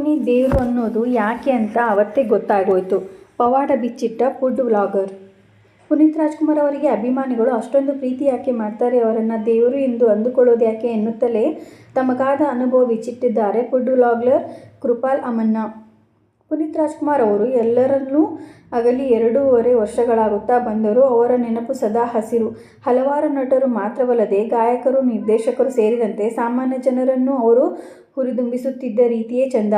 ಪುನೀತ್ ದೇವರು ಅನ್ನೋದು ಯಾಕೆ ಅಂತ ಅವತ್ತೇ ಗೊತ್ತಾಗೋಯ್ತು. ಪವಾಡ ಬಿಚ್ಚಿಟ್ಟ ಫುಡ್ ವ್ಲಾಗರ್. ಪುನೀತ್ ರಾಜ್ಕುಮಾರ್ ಅವರಿಗೆ ಅಭಿಮಾನಿಗಳು ಅಷ್ಟೊಂದು ಪ್ರೀತಿ ಯಾಕೆ ಮಾಡ್ತಾರೆ ಅವರನ್ನು ದೇವರು ಎಂದು ಅಂದುಕೊಳ್ಳೋದು ಯಾಕೆ ಎನ್ನುತ್ತಲೇ ತಮಗಾದ ಅನುಭವ ಬಿಚ್ಚಿಟ್ಟಿದ್ದಾರೆ ಫುಡ್ ವ್ಲಾಗ್ಲರ್ ಕೃಪಾಲ್ ಅಮನ್ನ. ಪುನೀತ್ ರಾಜ್ಕುಮಾರ್ ಅವರು ಎಲ್ಲರನ್ನೂ ಅಗಲಿ ಎರಡೂವರೆ ವರ್ಷಗಳಾಗುತ್ತಾ ಬಂದರೂ ಅವರ ನೆನಪು ಸದಾ ಹಸಿರು. ಹಲವಾರು ನಟರು ಮಾತ್ರವಲ್ಲದೆ ಗಾಯಕರು ನಿರ್ದೇಶಕರು ಸೇರಿದಂತೆ ಸಾಮಾನ್ಯ ಜನರನ್ನು ಅವರು ಹುರಿದುಂಬಿಸುತ್ತಿದ್ದ ರೀತಿಯೇ ಚಂದ.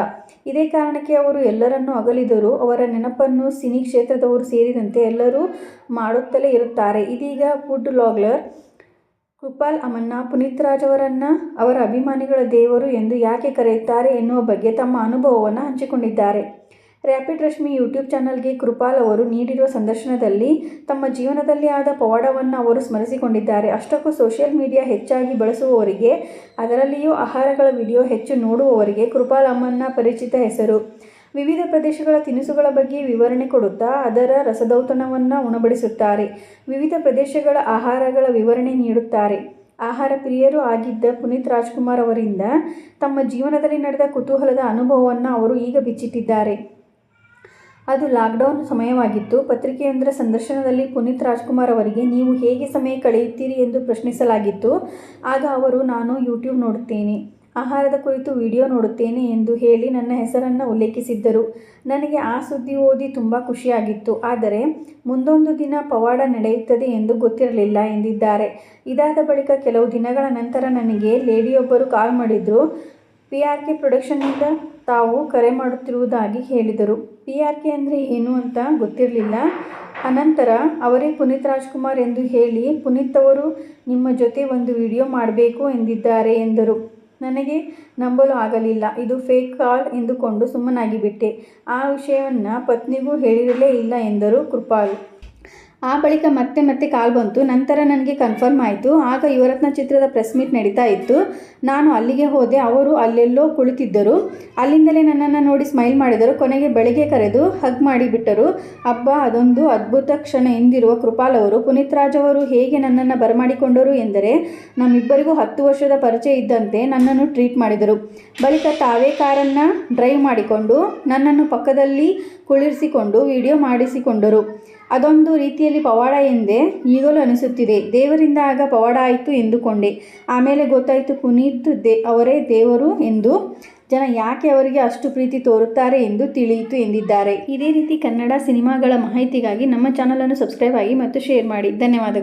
ಇದೇ ಕಾರಣಕ್ಕೆ ಅವರು ಎಲ್ಲರನ್ನೂ ಅಗಲಿದರೂ. ಅವರ ನೆನಪನ್ನು ಸಿನಿ ಕ್ಷೇತ್ರದವರು ಸೇರಿದಂತೆ ಎಲ್ಲರೂ ಮಾಡುತ್ತಲೇ ಇರುತ್ತಾರೆ. ಇದೀಗ ಫುಡ್ ಲಾಗ್ಲರ್ ಕೃಪಾಲ್ ಅಮನ್ನ, ಪುನೀತ್ ರಾಜ್ ಅವರನ್ನು ಅವರ ಅಭಿಮಾನಿಗಳ ದೇವರು ಎಂದು ಯಾಕೆ ಕರೆಯುತ್ತಾರೆ ಎನ್ನುವ ಬಗ್ಗೆ ತಮ್ಮ ಅನುಭವವನ್ನು ಹಂಚಿಕೊಂಡಿದ್ದಾರೆ. ರ್ಯಾಪಿಡ್ ರಶ್ಮಿ ಯೂಟ್ಯೂಬ್ ಚಾನಲ್ಗೆ ಕೃಪಾಲ್ ಅವರು ನೀಡಿರುವ ಸಂದರ್ಶನದಲ್ಲಿ ತಮ್ಮ ಜೀವನದಲ್ಲಿ ಆದ ಪವಾಡವನ್ನು ಅವರು ಸ್ಮರಿಸಿಕೊಂಡಿದ್ದಾರೆ. ಅಷ್ಟಕ್ಕೂ ಸೋಷಿಯಲ್ ಮೀಡಿಯಾ ಹೆಚ್ಚಾಗಿ ಬಳಸುವವರಿಗೆ, ಅದರಲ್ಲಿಯೂ ಆಹಾರಗಳ ವಿಡಿಯೋ ಹೆಚ್ಚು ನೋಡುವವರಿಗೆ ಕೃಪಾಲ್ ಅಮ್ಮನ್ನ ಪರಿಚಿತ ಹೆಸರು. ವಿವಿಧ ಪ್ರದೇಶಗಳ ತಿನಿಸುಗಳ ಬಗ್ಗೆ ವಿವರಣೆ ಕೊಡುತ್ತಾ ಅದರ ರಸದೌತಣವನ್ನು ಉಣಬಡಿಸುತ್ತಾರೆ. ವಿವಿಧ ಪ್ರದೇಶಗಳ ಆಹಾರಗಳ ವಿವರಣೆ ನೀಡುತ್ತಾರೆ. ಆಹಾರ ಪ್ರಿಯರು ಆಗಿದ್ದ ಪುನೀತ್ ರಾಜ್ಕುಮಾರ್ ಅವರಿಂದ ತಮ್ಮ ಜೀವನದಲ್ಲಿ ನಡೆದ ಕುತೂಹಲದ ಅನುಭವವನ್ನು ಅವರು ಈಗ ಬಿಚ್ಚಿಟ್ಟಿದ್ದಾರೆ. ಅದು ಲಾಕ್ಡೌನ್ ಸಮಯವಾಗಿತ್ತು. ಪತ್ರಿಕೆಯೊಂದರ ಸಂದರ್ಶನದಲ್ಲಿ ಪುನೀತ್ ರಾಜ್ಕುಮಾರ್ ಅವರಿಗೆ, ನೀವು ಹೇಗೆ ಸಮಯ ಕಳೆಯುತ್ತೀರಿ? ಎಂದು ಪ್ರಶ್ನಿಸಲಾಗಿತ್ತು. ಆಗ ಅವರು, ನಾನು ಯೂಟ್ಯೂಬ್ ನೋಡುತ್ತೇನೆ. ಆಹಾರದ ಕುರಿತು ವಿಡಿಯೋ ನೋಡುತ್ತೇನೆ ಎಂದು ಹೇಳಿ ನನ್ನ ಹೆಸರನ್ನು ಉಲ್ಲೇಖಿಸಿದ್ದರು. ನನಗೆ ಆ ಸುದ್ದಿ ಓದಿ ತುಂಬ ಖುಷಿಯಾಗಿತ್ತು. ಆದರೆ, ಮುಂದೊಂದು ದಿನ ಪವಾಡ ನಡೆಯುತ್ತದೆ ಎಂದು ಗೊತ್ತಿರಲಿಲ್ಲ ಎಂದಿದ್ದಾರೆ. ಇದಾದ ಬಳಿಕ ಕೆಲವು ದಿನಗಳ ನಂತರ ನನಗೆ ಲೇಡಿಯೊಬ್ಬರು ಕಾಲ್ ಮಾಡಿದ್ರು. ಪಿ ಆರ್ ಕೆ ಪ್ರೊಡಕ್ಷನ್ನಿಂದ ತಾವು ಕರೆ ಮಾಡುತ್ತಿರುವುದಾಗಿ ಹೇಳಿದರು. ಪಿ ಆರ್ ಕೆ ಅಂದರೆ ಏನು ಅಂತ ಗೊತ್ತಿರಲಿಲ್ಲ. ಅನಂತರ ಅವರೇ ಪುನೀತ್ ರಾಜ್ಕುಮಾರ್ ಎಂದು ಹೇಳಿ, ಪುನೀತ್ ಅವರು ನಿಮ್ಮ ಜೊತೆ ಒಂದು ವಿಡಿಯೋ ಮಾಡಬೇಕು ಎಂದಿದ್ದಾರೆ ಎಂದರು. ನನಗೆ ನಂಬಲು ಆಗಲಿಲ್ಲ. ಇದು ಫೇಕ್ ಕಾಲ್ ಎಂದುಕೊಂಡು ಸುಮ್ಮನಾಗಿಬಿಟ್ಟೆ. ಆ ವಿಷಯವನ್ನು ಪತ್ನಿಗೂ ಹೇಳಿರಲೇ ಇಲ್ಲ ಎಂದರು ಕೃಪಾಲ್. ಆ ಬಳಿಕ ಮತ್ತೆ ಮತ್ತೆ ಕಾಲ್ ಬಂತು. ನಂತರ ನನಗೆ ಕನ್ಫರ್ಮ್ ಆಯಿತು. ಆಗ ಯುವರತ್ನ ಚಿತ್ರದ ಪ್ರೆಸ್ ಮೀಟ್ ನಡೀತಾ ಇತ್ತು. ನಾನು ಅಲ್ಲಿಗೆ ಹೋದೆ. ಅವರು ಅಲ್ಲೆಲ್ಲೋ ಕುಳಿತಿದ್ದರು. ಅಲ್ಲಿಂದಲೇ ನನ್ನನ್ನು ನೋಡಿ ಸ್ಮೈಲ್ ಮಾಡಿದರು. ಕೊನೆಗೆ ಬೆಳಗ್ಗೆ ಕರೆದು ಹಗ್ ಮಾಡಿಬಿಟ್ಟರು ಹಬ್ಬ ಅದೊಂದು ಅದ್ಭುತ ಕ್ಷಣ ಎಂದಿರುವ ಕೃಪಾಲ್ ಅವರು. ಪುನೀತ್ ರಾಜ್ ಅವರು ಹೇಗೆ ನನ್ನನ್ನು ಬರಮಾಡಿಕೊಂಡರು ಎಂದರೆ, ನಮ್ಮಿಬ್ಬರಿಗೂ ಹತ್ತು ವರ್ಷದ ಪರಿಚಯ ಇದ್ದಂತೆ ನನ್ನನ್ನು ಟ್ರೀಟ್ ಮಾಡಿದರು. ಬಳಿಕ ತಾವೇ ಕಾರನ್ನು ಡ್ರೈವ್ ಮಾಡಿಕೊಂಡು, ನನ್ನನ್ನು ಪಕ್ಕದಲ್ಲಿ ಕುಳಿರಿಸಿಕೊಂಡು ವಿಡಿಯೋ ಮಾಡಿಸಿಕೊಂಡರು. ಅದೊಂದು ರೀತಿಯಲ್ಲಿ ಪವಾಡ ಎಂದೇ ಈಗಲೂ ಅನಿಸುತ್ತಿದೆ. ದೇವರಿಂದ ಆಗ ಪವಾಡ ಆಯಿತು ಎಂದುಕೊಂಡೆ. ಆಮೇಲೆ ಗೊತ್ತಾಯಿತು ಪುನೀತ್ ದೇ, ಅವರೇ ದೇವರು ಎಂದು. ಜನ ಯಾಕೆ ಅವರಿಗೆ ಅಷ್ಟು ಪ್ರೀತಿ ತೋರುತ್ತಾರೆ ಎಂದು ತಿಳಿಯಿತು ಎಂದಿದ್ದಾರೆ. ಇದೇ ರೀತಿ ಕನ್ನಡ ಸಿನಿಮಾಗಳ ಮಾಹಿತಿಗಾಗಿ ನಮ್ಮ ಚಾನಲನ್ನು ಸಬ್ಸ್ಕ್ರೈಬ್ ಆಗಿ ಮತ್ತು ಶೇರ್ ಮಾಡಿ. ಧನ್ಯವಾದಗಳು.